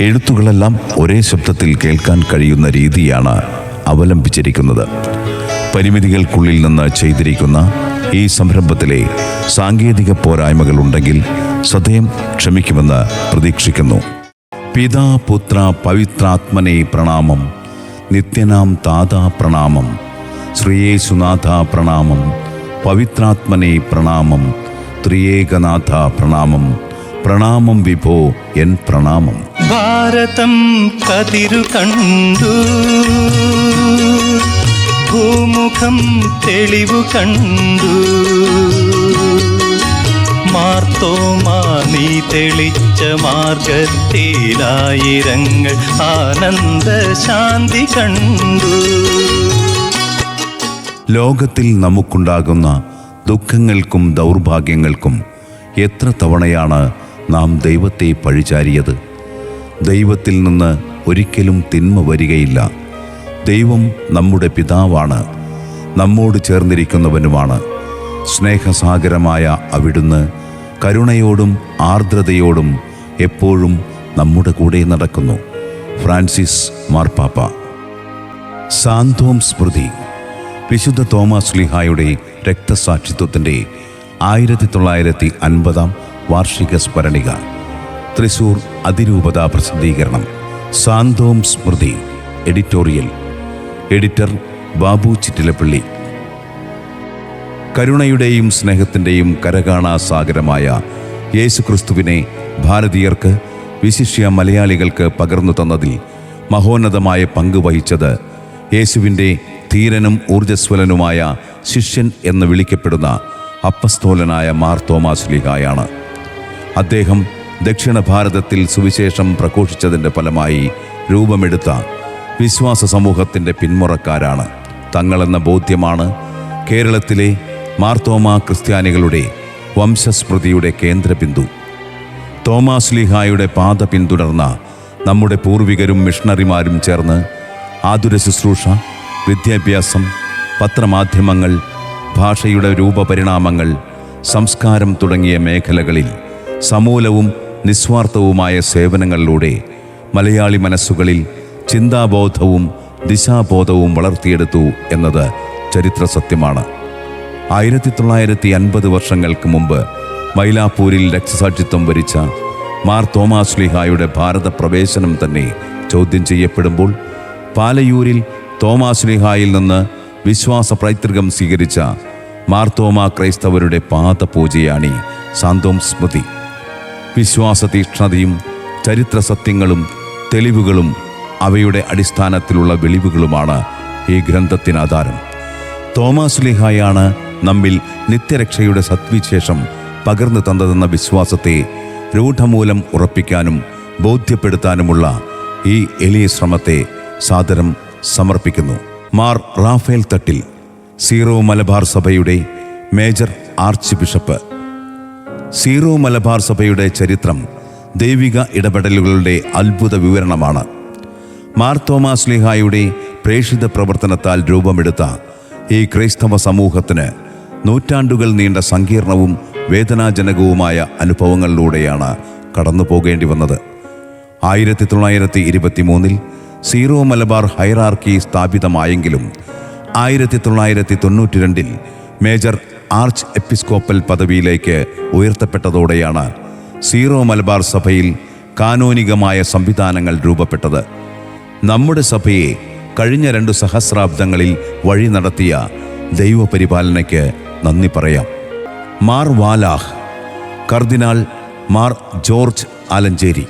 എഴുത്തുകളെല്ലാം ഒരേ ശബ്ദത്തിൽ കേൾക്കാൻ കഴിയുന്ന രീതിയാണ് അവലംബിച്ചിരിക്കുന്നത്. പരിമിതികൾക്കുള്ളിൽ നിന്ന് ചെയ്തിരിക്കുന്ന ഈ സംരംഭത്തിലെ സാങ്കേതിക പോരായ്മകൾ ഉണ്ടെങ്കിൽ സദയം ക്ഷമിക്കുമെന്ന് പ്രതീക്ഷിക്കുന്നു. പിതാ പുത്ര പവിത്രാത്മനെ പ്രണാമം നിത്യനാം താതാ പ്രണാമം ശ്രീയേശുനാഥ പ്രണാമം പവിത്രാത്മനെ പ്രണാമം ത്രിയേകനാഥ പ്രണാമം പ്രണാമം വിഭോ എൻ പ്രണാമം. ഭാരതം കതിരു കണ്ടു. ഭൂമുഖം തെളിവു കണ്ടു. മാർത്തോമാ നീ തെളിച്ച മാർഗത്തിലായിരങ്ങൾ ആനന്ദ ശാന്തി കണ്ടു. ലോകത്തിൽ നമുക്കുണ്ടാകുന്ന ദുഃഖങ്ങൾക്കും ദൗർഭാഗ്യങ്ങൾക്കും എത്ര തവണയാണ് നാം ദൈവത്തെ പഴിചാരിയത്? ദൈവത്തിൽ നിന്ന് ഒരിക്കലും തിന്മ വരികയില്ല. ദൈവം നമ്മുടെ പിതാവാണ്. നമ്മോട് ചേർന്നിരിക്കുന്നവനുമാണ്. സ്നേഹസാഗരമായ അവിടുന്ന് കരുണയോടും ആർദ്രതയോടും എപ്പോഴും നമ്മുടെ കൂടെ നടക്കുന്നു. ഫ്രാൻസിസ് മാർപ്പാപ്പ. സാന്തോം സ്മൃതി. വിശുദ്ധ തോമസ് ലിഹായുടെ രക്തസാക്ഷിത്വത്തിന്റെ ആയിരത്തി തൊള്ളായിരത്തി അൻപതാം വാർഷിക സ്മരണിക. തൃശൂർ അതിരൂപത പ്രസിദ്ധീകരണം. സാന്തോം സ്മൃതി എഡിറ്റോറിയൽ. എഡിറ്റർ ബാബു ചിറ്റിലപ്പള്ളി. കരുണയുടെയും സ്നേഹത്തിന്റെയും കരകാണാ സാഗരമായ യേശുക്രിസ്തുവിനെ ഭാരതീയർക്ക് വിശിഷ്യ മലയാളികൾക്ക് പകർന്നു തന്നതിൽ മഹോന്നതമായ പങ്ക് വഹിച്ചത് യേശുവിന്റെ ധീരനും ഊർജസ്വലനുമായ ശിഷ്യൻ എന്ന് വിളിക്കപ്പെടുന്ന അപ്പസ്തോലനായ മാർ തോമാസ് ലിഹായാണ്. അദ്ദേഹം ദക്ഷിണ ഭാരതത്തിൽ സുവിശേഷം പ്രഘോഷിച്ചതിന്റെ ഫലമായി രൂപമെടുത്ത വിശ്വാസ സമൂഹത്തിന്റെ പിന്മുറക്കാരാണ്. തങ്ങളെന്ന ബോധ്യമാണ് കേരളത്തിലെ മാർത്തോമ ക്രിസ്ത്യാനികളുടെ വംശസ്മൃതിയുടെ കേന്ദ്രബിന്ദു. തോമാസ് ലീഹായുടെ പാത പിന്തുടർന്ന നമ്മുടെ പൂർവികരും മിഷണറിമാരും ചേർന്ന് ആതുര ശുശ്രൂഷ വിദ്യാഭ്യാസം പത്രമാധ്യമങ്ങൾ ഭാഷയുടെ രൂപപരിണാമങ്ങൾ സംസ്കാരം തുടങ്ങിയ മേഖലകളിൽ സമൂലവും നിസ്വാർത്ഥവുമായ സേവനങ്ങളിലൂടെ മലയാളി മനസ്സുകളിൽ ചിന്താബോധവും ദിശാബോധവും വളർത്തിയെടുത്തു എന്നത് ചരിത്ര സത്യമാണ്. ആയിരത്തി തൊള്ളായിരത്തി അൻപത് വർഷങ്ങൾക്ക് മുമ്പ് മൈലാപ്പൂരിൽ രക്തസാക്ഷിത്വം വരിച്ച മാർ തോമാസ് ലിഹായുടെ ഭാരത പ്രവേശനം തന്നെ ചോദ്യം ചെയ്യപ്പെടുമ്പോൾ പാലയൂരിൽ തോമാസ് ലിഹായിൽ നിന്ന് വിശ്വാസ പൈതൃകം സ്വീകരിച്ച മാർത്തോമ ക്രൈസ്തവരുടെ പാദപൂജയാണി സാന്തോം സ്മൃതി. വിശ്വാസ തീക്ഷ്ണതയും ചരിത്ര സത്യങ്ങളും തെളിവുകളും അവയുടെ അടിസ്ഥാനത്തിലുള്ള വെളിവുകളുമാണ് ഈ ഗ്രന്ഥത്തിന് ആധാരം. തോമാസ് ലിഹായാണ് നമ്മിൽ നിത്യരക്ഷയുടെ സത്വിശേഷം പകർന്നു തന്നതെന്ന വിശ്വാസത്തെ രൂഢമൂലം ഉറപ്പിക്കാനും ബോധ്യപ്പെടുത്താനുമുള്ള ഈ എളിയ ശ്രമത്തെ സാദരം സമർപ്പിക്കുന്നു. മാർ റാഫേൽ തട്ടിൽ സീറോ മലബാർ സഭയുടെ major archbishop zero Malabar സഭയുടെ ചരിത്രം ദൈവിക ഇടപെടലുകളുടെ അത്ഭുത വിവരണമാണ്. മാർ സ്ലിഹായുടെ ലിഹായുടെ പ്രേഷിത പ്രവർത്തനത്താൽ രൂപമെടുത്ത ഈ ക്രൈസ്തവ സമൂഹത്തിന് നൂറ്റാണ്ടുകൾ നീണ്ട സങ്കീർണവും വേദനാജനകവുമായ അനുഭവങ്ങളിലൂടെയാണ് കടന്നു പോകേണ്ടി വന്നത് ആയിരത്തി തൊള്ളായിരത്തി ഇരുപത്തി മൂന്നിൽ സീറോ മലബാർ ഹൈറാർക്കി സ്ഥാപിതമായെങ്കിലും ആയിരത്തി തൊള്ളായിരത്തി തൊണ്ണൂറ്റി രണ്ടിൽ മേജർ ആർച്ച് എപ്പിസ്കോപ്പൽ പദവിയിലേക്ക് ഉയർത്തപ്പെട്ടതോടെയാണ് സീറോ മലബാർ സഭയിൽ കാനോനികമായ സംവിധാനങ്ങൾ രൂപപ്പെട്ടത്. നമ്മുടെ സഭയെ കഴിഞ്ഞ രണ്ട് സഹസ്രാബ്ദങ്ങളിൽ വഴി നടത്തിയ ദൈവപരിപാലനയ്ക്ക് നന്ദി പറയാം. മാർ വാലാഹ് കർദിനാൾ മാർ ജോർജ് ആലഞ്ചേരി.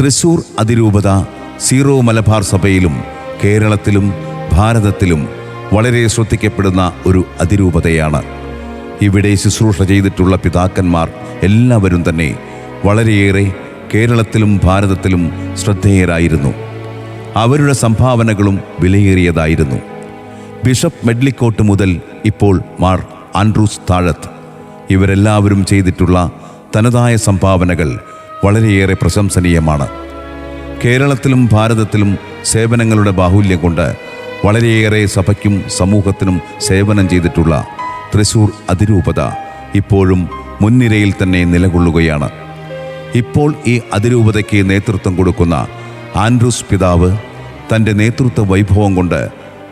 തൃശൂർ അതിരൂപത സീറോ മലബാർ സഭയിലും കേരളത്തിലും ഭാരതത്തിലും വളരെ ശ്രദ്ധിക്കപ്പെടുന്ന ഒരു അതിരൂപതയാണ്. ഇവിടെ ശുശ്രൂഷ ചെയ്തിട്ടുള്ള പിതാക്കന്മാർ എല്ലാവരും തന്നെ വളരെയേറെ കേരളത്തിലും ഭാരതത്തിലും ശ്രദ്ധേയരായിരുന്നു. അവരുടെ സംഭാവനകളും വിലയേറിയതായിരുന്നു. ബിഷപ്പ് മെഡ്ലിക്കോട്ട് മുതൽ ഇപ്പോൾ മാർ ആൻഡ്രൂസ് താഴത്ത് ഇവരെല്ലാവരും ചെയ്തിട്ടുള്ള തനതായ സംഭാവനകൾ വളരെയേറെ പ്രശംസനീയമാണ്. കേരളത്തിലും ഭാരതത്തിലും സേവനങ്ങളുടെ ബാഹുല്യം കൊണ്ട് വളരെയേറെ സഭയ്ക്കും സമൂഹത്തിനും സേവനം ചെയ്തിട്ടുള്ള തൃശൂർ അതിരൂപത ഇപ്പോഴും മുൻനിരയിൽ തന്നെ നിലകൊള്ളുകയാണ്. ഇപ്പോൾ ഈ അതിരൂപതയ്ക്ക് നേതൃത്വം കൊടുക്കുന്ന ആൻഡ്രൂസ് പിതാവ് തന്റെ നേതൃത്വ വൈഭവം കൊണ്ട്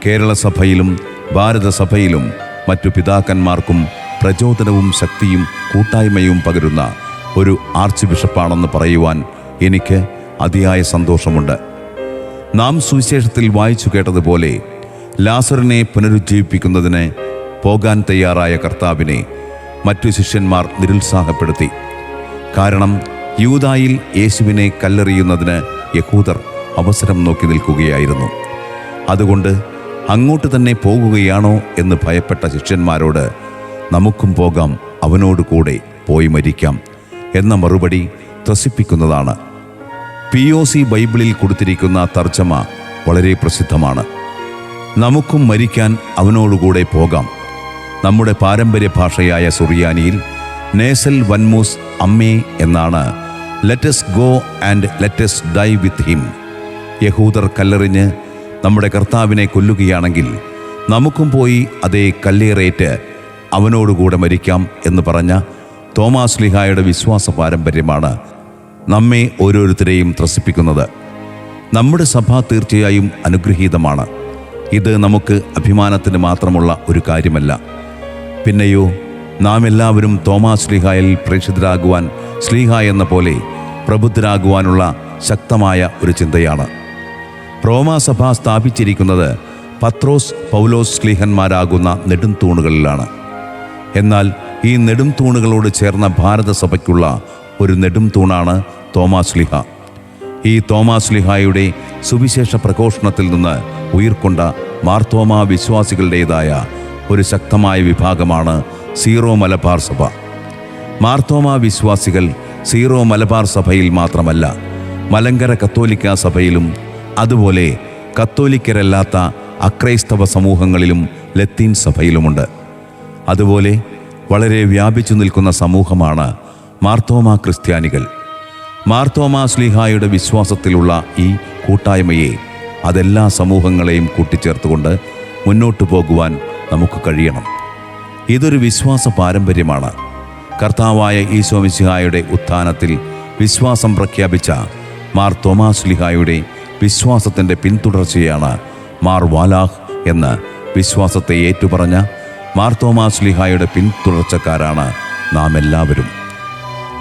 കേരള സഭയിലും ഭാരതസഭയിലും മറ്റു പിതാക്കന്മാർക്കും പ്രചോദനവും ശക്തിയും കൂട്ടായ്മയും പകരുന്ന ഒരു ആർച്ച് ബിഷപ്പാണെന്ന് പറയുവാൻ എനിക്ക് അതിയായ സന്തോഷമുണ്ട്. നാം സുവിശേഷത്തിൽ വായിച്ചു കേട്ടതുപോലെ ലാസറിനെ പുനരുജ്ജീവിപ്പിക്കുന്നതിന് പോകാൻ തയ്യാറായ കർത്താവിനെ മറ്റു ശിഷ്യന്മാർ നിരുത്സാഹപ്പെടുത്തി. കാരണം യൂതായിൽ യേശുവിനെ കല്ലെറിയുന്നതിന് യഹൂദർ അവസരം നോക്കി നിൽക്കുകയായിരുന്നു. അതുകൊണ്ട് അങ്ങോട്ട് തന്നെ പോകുകയാണോ എന്ന് ഭയപ്പെട്ട ശിഷ്യന്മാരോട് നമുക്കും പോകാം അവനോട് കൂടെ പോയി മരിക്കാം എന്ന മറുപടി ത്രസിപ്പിക്കുന്നതാണ്. പി ഒ സി ബൈബിളിൽ കൊടുത്തിരിക്കുന്ന തർജമ വളരെ പ്രസിദ്ധമാണ്. നമുക്കും മരിക്കാൻ അവനോടുകൂടെ പോകാം. നമ്മുടെ പാരമ്പര്യ ഭാഷയായ സുറിയാനിയിൽ നേസൽ വൻമൂസ് അമ്മേ എന്നാണ് let's go and let's die with him യഹൂദർ കല്ലെറിഞ്ഞ് നമ്മുടെ കർത്താവിനെ കൊല്ലുകയാണെങ്കിൽ നമുക്കും പോയി അതേ കല്ലേറേറ്റ് അവനോടുകൂടെ മരിക്കാം എന്ന് പറഞ്ഞ തോമാസ് ലിഹായുടെ വിശ്വാസ പാരമ്പര്യമാണ് നമ്മെ ഓരോരുത്തരെയും ത്രസിപ്പിക്കുന്നത് നമ്മുടെ സഭ തീർച്ചയായും അനുഗ്രഹീതമാണ്. ഇത് നമുക്ക് അഭിമാനത്തിന് മാത്രമുള്ള ഒരു കാര്യമല്ല. പിന്നെയോ നാം എല്ലാവരും തോമാ ശ്ലീഹായിൽ പ്രേക്ഷിതരാകുവാൻ ശ്ലീഹ എന്ന പോലെ പ്രബുദ്ധരാകുവാനുള്ള ശക്തമായ ഒരു ചിന്തയാണ്. റോമാസഭ സ്ഥാപിച്ചിരിക്കുന്നത് പത്രോസ് പൗലോസ് ശ്ലീഹന്മാരാകുന്ന നെടും തൂണുകളിലാണ് എന്നാൽ ഈ നെടും തൂണുകളോട് ചേർന്ന ഭാരതസഭയ്ക്കുള്ള ഒരു നെടും തൂണാണ് തോമാസ്ലിഹ ഈ തോമാസ്ലിഹായുടെ സുവിശേഷ പ്രഘോഷണത്തിൽ നിന്ന് ഉയർക്കൊണ്ട മാർത്തോമ വിശ്വാസികളുടേതായ ഒരു ശക്തമായ വിഭാഗമാണ് സീറോ മലബാർ സഭ. മാർത്തോമ വിശ്വാസികൾ സീറോ മലബാർ സഭയിൽ മാത്രമല്ല മലങ്കര കത്തോലിക്ക സഭയിലും അതുപോലെ കത്തോലിക്കരല്ലാത്ത അക്രൈസ്തവ സമൂഹങ്ങളിലും ലത്തീൻ സഭയിലുമുണ്ട്. അതുപോലെ വളരെ വ്യാപിച്ചു നിൽക്കുന്ന സമൂഹമാണ് മാർത്തോമ ക്രിസ്ത്യാനികൾ. മാർത്തോമ സ്ലിഹായുടെ വിശ്വാസത്തിലുള്ള ഈ കൂട്ടായ്മയെ അതെല്ലാ സമൂഹങ്ങളെയും കൂട്ടിച്ചേർത്തുകൊണ്ട് മുന്നോട്ടു പോകുവാൻ നമുക്ക് കഴിയണം. ഇതൊരു വിശ്വാസ പാരമ്പര്യമാണ്. കർത്താവായ ഈശോ മിശിഹായുടെ ഉത്ഥാനത്തിൽ വിശ്വാസം പ്രഖ്യാപിച്ച മാർ തോമാസ് ലിഹായുടെ വിശ്വാസത്തിന്റെ പിന്തുടർച്ചയാണ് മാർ വാലാഹ് എന്ന് വിശ്വാസത്തെ ഏറ്റുപറഞ്ഞ മാർ തോമാസ് ലിഹായുടെ പിന്തുടർച്ചക്കാരാണ് നാം എല്ലാവരും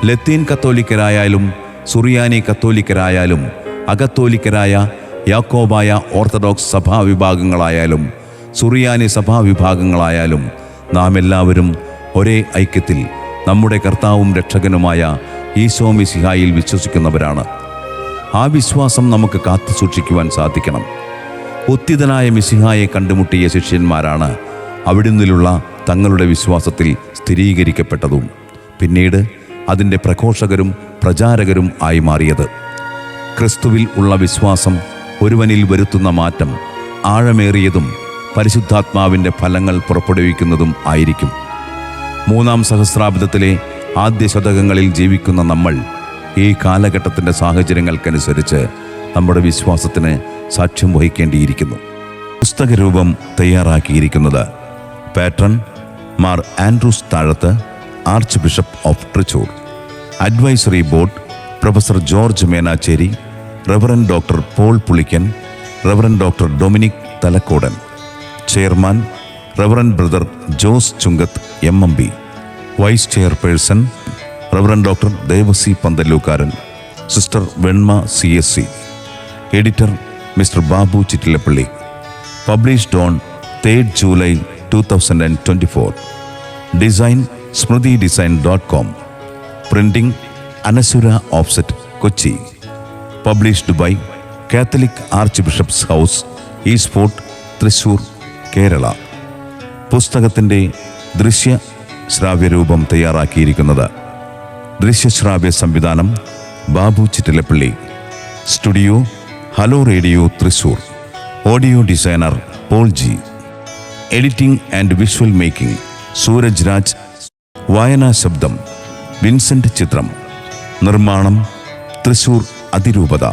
ലത്തീൻ കത്തോലിക്കരായാലും സുറിയാനി കത്തോലിക്കരായാലും അകത്തോലിക്കരായ യാക്കോബായ ഓർത്തഡോക്സ് സഭാ വിഭാഗങ്ങളായാലും സുറിയാനി സഭാ വിഭാഗങ്ങളായാലും നാം എല്ലാവരും ഒരേ ഐക്യത്തിൽ നമ്മുടെ കർത്താവും രക്ഷകനുമായ ഈശോ സിഹായിൽ വിശ്വസിക്കുന്നവരാണ്. ആ വിശ്വാസം നമുക്ക് കാത്തു സൂക്ഷിക്കുവാൻ സാധിക്കണം. ഉത്തിതനായ മിസിഹായെ കണ്ടുമുട്ടിയ ശിഷ്യന്മാരാണ് അവിടുന്നിലുള്ള തങ്ങളുടെ വിശ്വാസത്തിൽ സ്ഥിരീകരിക്കപ്പെട്ടതും. പിന്നീട് അതിന്റെ പ്രഘോഷകരും പ്രചാരകരും ആയി മാറിയത്. ക്രിസ്തുവിൽ ഉള്ള വിശ്വാസം ഒരുവനിൽ വരുത്തുന്ന മാറ്റം ആഴമേറിയതും പരിശുദ്ധാത്മാവിന്റെ ഫലങ്ങൾ പുറപ്പെടുവിക്കുന്നതും ആയിരിക്കും. മൂന്നാം സഹസ്രാബ്ദത്തിലെ ആദ്യ ശതകങ്ങളിൽ ജീവിക്കുന്ന നമ്മൾ ഈ കാലഘട്ടത്തിന്റെ സാഹചര്യങ്ങൾക്കനുസരിച്ച് നമ്മുടെ വിശ്വാസത്തിന് സാക്ഷ്യം വഹിക്കേണ്ടിയിരിക്കുന്നു. പുസ്തകരൂപം തയ്യാറാക്കിയിരിക്കുന്നത് patron Mar Andrews Thazhath archbishop of Trichur advisory board professor George Menachery reverend doctor Paul Pulikkan reverend doctor Dominic Thalakkodan chairman reverend brother Jose Chungath M M B vice chairperson reverend doctor Devassy Panthallookaran sister Venma C S C editor mister Babu Chittilappally published on third July two thousand and twenty four. Design Smriti design dot com printing Anasura offset Kochi. Published by catholic arch bishop's house east fort Thrissur Kerala. പുസ്തകത്തിന്റെ ദൃശ്യ ശ്രാവ്യരൂപം തയ്യാറാക്കിയിരിക്കുന്നത്. ദൃശ്യശ്രാവ്യ സംവിധാനം Babu Chittilappally. Studio hello radio Thrissur. Audio designer Paul G. Editing and visual making Sooraj Raj വായനാ ശബ്ദം Vincent ചിത്രം നിർമ്മാണം തൃശൂർ അതിരൂപത.